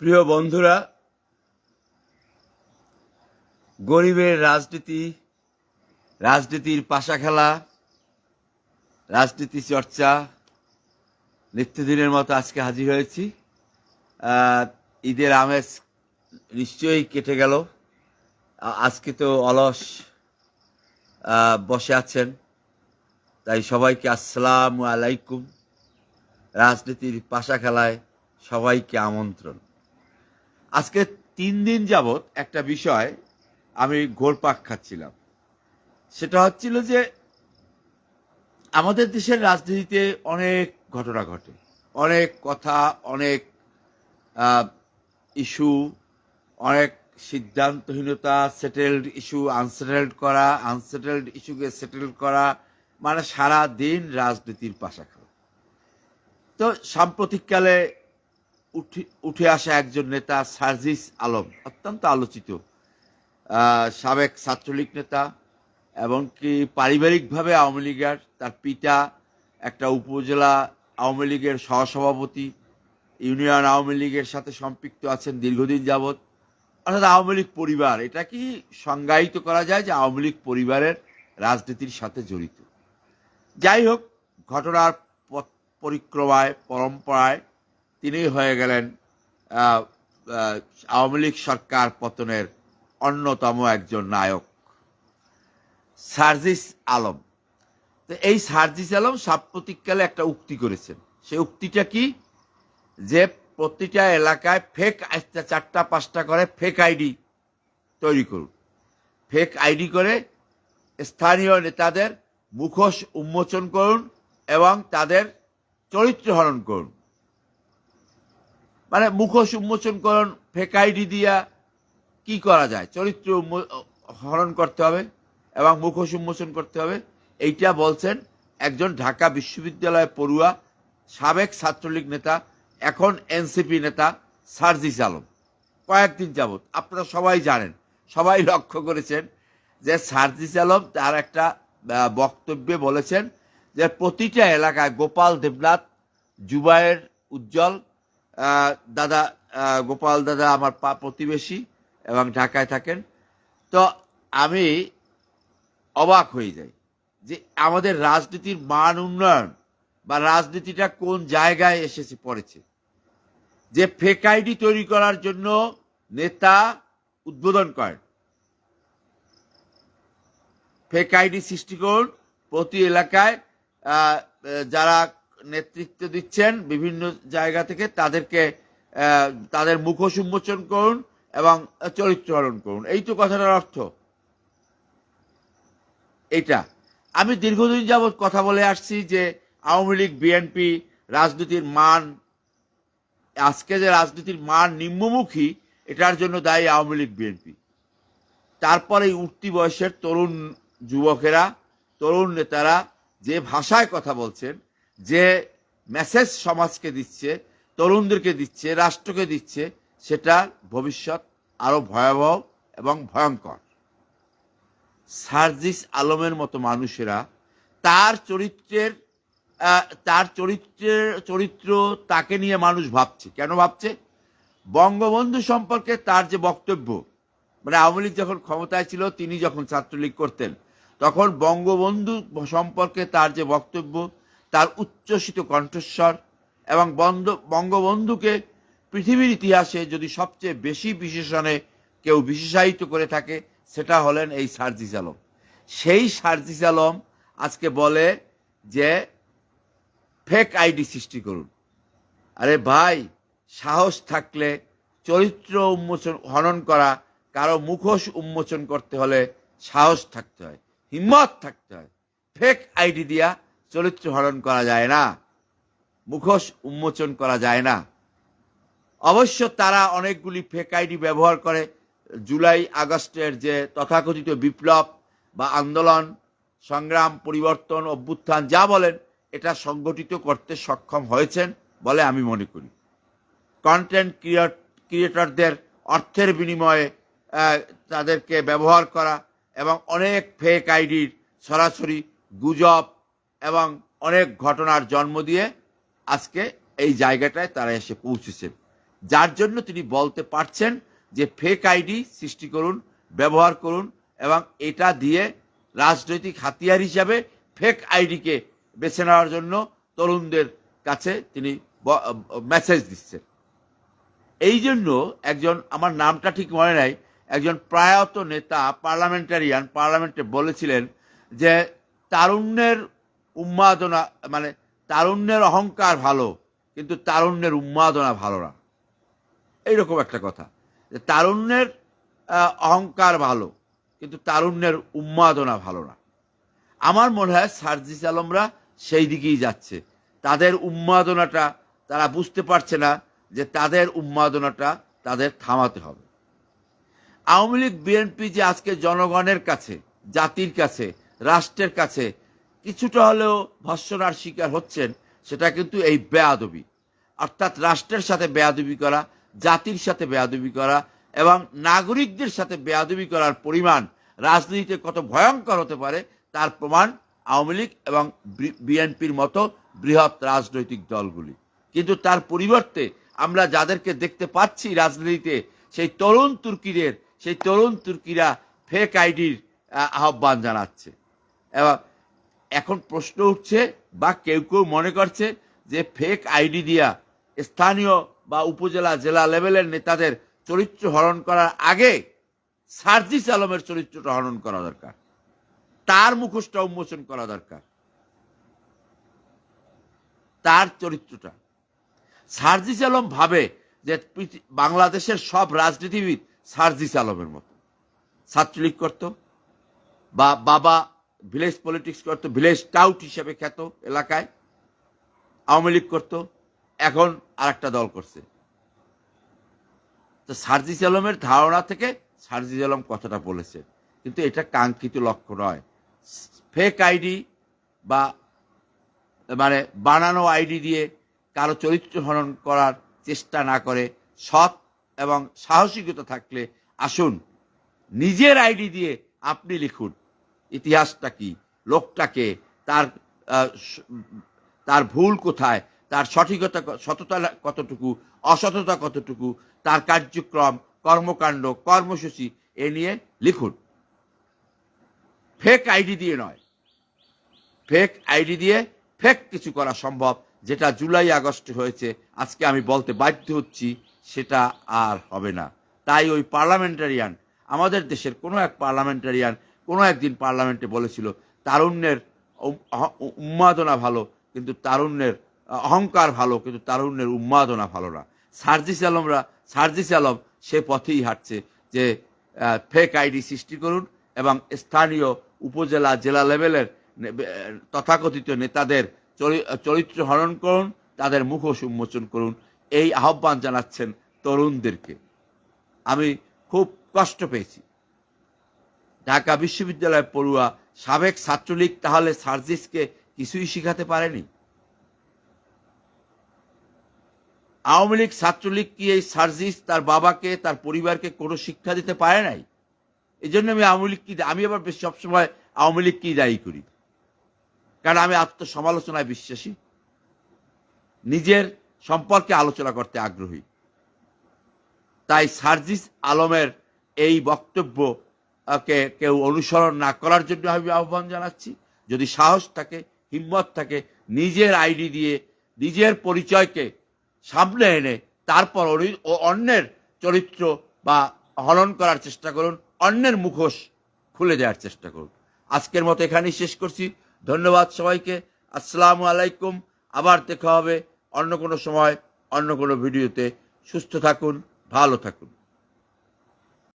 প্রিয় বন্ধুরা, গরিবের রাজনীতি, রাজনীতির পাশা খেলা, রাজনীতি চর্চা নিত্যদিনের মতো আজকে হাজির হয়েছি। ঈদের আমেজ নিশ্চয়ই কেটে গেল। আজকে তো অলস বসে আছেন। তাই সবাইকে আসসালামু আলাইকুম। রাজনীতির পাশা খেলায় সবাইকে আমন্ত্রণ। আজকে তিন দিন যাবৎ একটা বিষয় আমি ঘোরপাক খাচ্ছিলাম। সেটা হচ্ছিল যে আমাদের দেশের রাজনীতিতে অনেক ঘটনা ঘটে। অনেক কথা, অনেক ইস্যু, অনেক সিদ্ধান্তহীনতা, সেটেলড ইস্যু, আনসেটেলড করা, আনসেটেলড ইস্যুকে সেটেল করা মানে সারা দিন রাজনীতির পাশা তো সাম্প্রতিককালে উঠে উঠে আসা একজন নেতা সার্জিস আলম, অত্যন্ত আলোচিত সাবেক ছাত্রলীগ নেতা এবং কি পারিবারিকভাবে আওয়ামী লীগের তার পিতা একটা উপজেলা আওয়ামী লীগের সহসভাপতি, ইউনিয়ন আওয়ামী লীগের সাথে সম্পৃক্ত আছেন দীর্ঘদিন যাবৎ। অর্থাৎ আওয়ামী লীগ পরিবার, এটা কি সংজ্ঞায়িত করা যায় যে আওয়ামী লীগ পরিবারের রাজনীতির সাথে জড়িত? যাই হোক, ঘটনার পরিক্রমায়, পরম্পরায় তিনি হয়ে গেলেন আওয়ামী লীগ সরকার পতনের অন্যতম একজন নায়ক, সার্জিস আলম। তো এই সার্জিস আলম সাম্প্রতিককালে একটা উক্তি করেছেন। সেই উক্তিটা কি? যে প্রতিটা এলাকায় ফেক চারটা, পাঁচটা করে ফেক আইডি তৈরি করুন। ফেক আইডি করে স্থানীয় নেতাদের মুখোশ উন্মোচন করুন এবং তাদের চরিত্র হরণ করুন। মানে মুখোশ উন্মোচন করুন ফেক আইডি দিয়া, কি করা যায়? চরিত্র হরণ করতে হবে এবং মুখোশ উন্মোচন করতে হবে। এইটা বলছেন একজন ঢাকা বিশ্ববিদ্যালয় পড়ুয়া, সাবেক ছাত্রলীগ নেতা, এখন এনসিপি নেতা, সার্জিস আলম। কয়েকদিন যাবৎ, আপনারা সবাই জানেন, সবাই লক্ষ্য করেছেন যে সার্জিস আলম তার একটা বক্তব্যে বলেছেন যে প্রতিটা এলাকায় গোপাল দেবনাথ, জুবায়ের উজ্জ্বল দাদা গোপাল দাদা আমার পা- প্রতিবেশী এবং ঢাকায় থাকেন। তো আমি অবাক হয়ে যাই যে আমাদের রাজনীতির মান উন্নয়ন বা রাজনীতিটা কোন জায়গায় এসেছে, পড়েছে। যে ফেক আইডি তৈরি করার জন্য নেতা উদ্বোধন করেন। ফেক আইডি সৃষ্টি করুন প্রতি এলাকায় যারা নেতৃত্ব দিচ্ছেন বিভিন্ন জায়গা থেকে তাদেরকে তাদের মুখোশ উন্মোচন করুন এবং চরিত্রহরণ করুন। এই তো কথাটার অর্থ। এইটা। আমি দীর্ঘদিন যাবৎ কথা বলে আসছি যে আওয়ামী লীগ, বিএনপি রাজনীতির মান, আজকে যে রাজনীতির মান নিম্নমুখী, এটার জন্য দায়ী আওয়ামী লীগ, বিএনপি। তারপরে এই উঠতি বয়সের তরুণ যুবকেরা, তরুণ নেতারা যে ভাষায় কথা বলছেন যে মেসেজ সমাজকে দিচ্ছে, তরুণদেরকে দিচ্ছে, রাষ্ট্রকে দিচ্ছে, সেটা ভবিষ্যৎ আরও ভয়াবহ এবং ভয়ঙ্কর। সার্জিস আলমের মতো মানুষেরা তার চরিত্রের তার চরিত্রের চরিত্র তাকে নিয়ে মানুষ ভাবছে। কেন ভাবছে? বঙ্গবন্ধু সম্পর্কে তার যে বক্তব্য মানে আওয়ামী লীগ যখন ক্ষমতায় ছিল, তিনি যখন ছাত্রলীগ করতেন, তখন বঙ্গবন্ধু সম্পর্কে তার যে বক্তব্য তার উচ্ছ্বসিত কণ্ঠস্বর এবং বন্ধ, বঙ্গবন্ধুকে পৃথিবীর ইতিহাসে যদি সবচেয়ে বেশি বিশেষণে কেউ বিশেষায়িত করে থাকে, সেটা হলেন এই সার্জিস আলম। সেই সার্জিস আলম আজকে বলে যে, ফেক আইডি সৃষ্টি করুন। আরে ভাই, সাহস থাকলে চরিত্র উন্মোচন, হনন করা, কারও মুখোশ উন্মোচন করতে হলে সাহস থাকতে হয়, হিম্মত থাকতে হয়। ফেক আইডি দিয়া চরিত্র হরণ করা যায় না, মুখোশ উন্মোচন করা যায় না। অবশ্য তারা অনেকগুলি ফেক আইডি ব্যবহার করে। জুলাই আগস্টের যে তথাকথিত বিপ্লব বা আন্দোলন, সংগ্রাম, পরিবর্তন, অভ্যুত্থান, যা বলেন, এটা সংগঠিত করতে সক্ষম হয়েছেন বলে আমি মনে করি। কন্টেন্ট ক্রিয়েটরদের অর্থের বিনিময়ে তাদেরকে ব্যবহার করা এবং অনেক ফেক আইডির সরাসরি গুজব এবং অনেক ঘটনার জন্ম দিয়ে আজকে এই জায়গাটায় তারা এসে পৌঁছেছেন যার জন্য তিনি বলতে পারছেন যে ফেক আইডি সৃষ্টি করুন, ব্যবহার করুন এবং এটা দিয়ে রাজনৈতিক হাতিয়ার হিসাবে ফেক আইডিকে বেছে নেওয়ার জন্য তরুণদের কাছে তিনি মেসেজ দিচ্ছেন। এই জন্য একজন, আমার নামটা ঠিক মনে নাই, একজন প্রয়াত নেতা পার্লামেন্টারিয়ান পার্লামেন্টে বলেছিলেন যে, তারুণ্যের উন্মাদনা মানে তারুণ্যের অহংকার ভালো, কিন্তু তারুণ্যের উন্মাদনা ভালো না। এইরকম একটা কথা। যে তারুণ্যের অহংকার ভালো, কিন্তু তারুণ্যের উন্মাদনা ভালো না। আমার মনে হয় সার্জিস আলমরা সেই দিকেই যাচ্ছে। তাদের উন্মাদনাটা তারা বুঝতে পারছে না যে তাদের উন্মাদনাটা তাদের থামাতে হবে। আওয়ামী লীগ, বিএনপি যে আজকে জনগণের কাছে, জাতির কাছে, রাষ্ট্রের কাছে কিছুটা হলেও ভৎসনার শিকার হচ্ছেন, সেটা কিন্তু এই বেয়াদবি। অর্থাৎ রাষ্ট্রের সাথে বেয়াদবি করা, জাতির সাথে বেয়াদবি করা এবং নাগরিকদের সাথে বেয়াদবি করার পরিমাণ রাজনীতিতে কত ভয়ঙ্কর হতে পারে, তার প্রমাণ আওয়ামী লীগ এবং বিএনপির মতো বৃহৎ রাজনৈতিক দলগুলি। কিন্তু তার পরিবর্তে আমরা যাদেরকে দেখতে পাচ্ছি রাজনীতিতে, সেই তরুণ তুর্কিদের, সেই তরুণ তুর্কিরা ফেক আইডির আহ্বান জানাচ্ছে। এবং এখন প্রশ্ন উঠছে বা কেউ কেউ মনে করছে যে ফেক আইডি দিয়া স্থানীয় বা উপজেলা জেলা লেভেলের নেতাদের চরিত্র হরণ করার আগে সার্জিস আলমের চরিত্রটা হরণ করা দরকার। তার মুখোশটা উন্মোচন করা দরকার। তার চরিত্রটা। সার্জিস আলম ভাবে যে বাংলাদেশের সব রাজনীতিবিদ সার্জিস আলমের মতো। ছাত্রলীগ করতো বা বাবা ভিলেজ পলিটিক্স করতো, ভিলেজ টাউট হিসেবে খ্যাত এলাকায়, আওয়ামী লীগ করতো, এখন আর একটা দল করছে। তো সার্জিস আলমের ধারণা থেকে সার্জিস আলম কথাটা বলেছেন কিন্তু এটা কাঙ্ক্ষিত লক্ষ্য নয়। ফেক আইডি বা মানে বানানো আইডি দিয়ে কারও চরিত্র হনন করার চেষ্টা না করে, সৎ এবং সাহসিকতা থাকলে আসুন, নিজের আইডি দিয়ে আপনি লিখুন। ইতিহাসটা কি? লোকটাকে তার তার ভুল কোথায়? তার সঠিকতা সততা কতটুকু? অসততা কতটুকু? তার কার্যক্রম, কর্মকাণ্ড, কর্মসূচি এ নিয়ে লিখুন। ফেক আইডি দিয়ে নয়। ফেক আইডি দিয়ে ফেক কিছু করা সম্ভব, যেটা জুলাই আগস্টে হয়েছে। আজকে আমি বলতে বাধ্য হচ্ছি, সেটা আর হবে না। তাই ওই পার্লামেন্টারিয়ান, আমাদের দেশের কোনো এক পার্লামেন্টারিয়ান কোনো একদিন পার্লামেন্টে বলেছিল, তারুণ্যের উন্মাদনা ভালো, কিন্তু তারুণ্যের অহংকার ভালো, কিন্তু তারুণ্যের উন্মাদনা ভালো না। সার্জিস আলমরা, সার্জিস আলম সে পথেই হাঁটছে যে ফেক আইডি সৃষ্টি করুন এবং স্থানীয় উপজেলা, জেলা লেভেলের তথাকথিত নেতাদের চরি- চরিত্র হরণ করুন, তাদের মুখোশ উন্মোচন করুন। এই আহ্বান জানাচ্ছেন তরুণদেরকে। আমি খুব কষ্ট পেয়েছি। ঢাকা বিশ্ববিদ্যালয় পড়ুয়া সাবেক ছাত্রলীগ তাহলে সার্জিসকে কিছুই শিখাতে পারেনি? আওয়ামী লীগ ছাত্রলীগ কি এই সার্জিস তার বাবাকে, তার পরিবারকে কোনো শিক্ষা দিতে পারে নাই? এই জন্য আমি আওয়ামী লীগ কি, আমি আবার বেশ সবসময় আওয়ামী লীগ কি দায়ী করি? কারণ আমি আত্মসমালোচনায় বিশ্বাসী। নিজের সম্পর্কে আলোচনা করতে আগ্রহী। তাই সার্জিস আলমের এই বক্তব্য কে, কেউ অনুসরণ না করার জন্য আমি আহ্বান জানাচ্ছি। যদি সাহস থাকে, হিম্মত থাকে, নিজের আইডি দিয়ে নিজের পরিচয়কে সামনে এনে তারপর অন্যের চরিত্র বা হনন করার চেষ্টা করুন, অন্যের মুখোশ খুলে দেওয়ার চেষ্টা করুন। আজকের মতো এখানেই শেষ করছি। ধন্যবাদ সবাইকে। আসসালামু আলাইকুম। আবার দেখা হবে অন্য কোনো সময়, অন্য কোনো ভিডিওতে। সুস্থ থাকুন, ভালো থাকুন।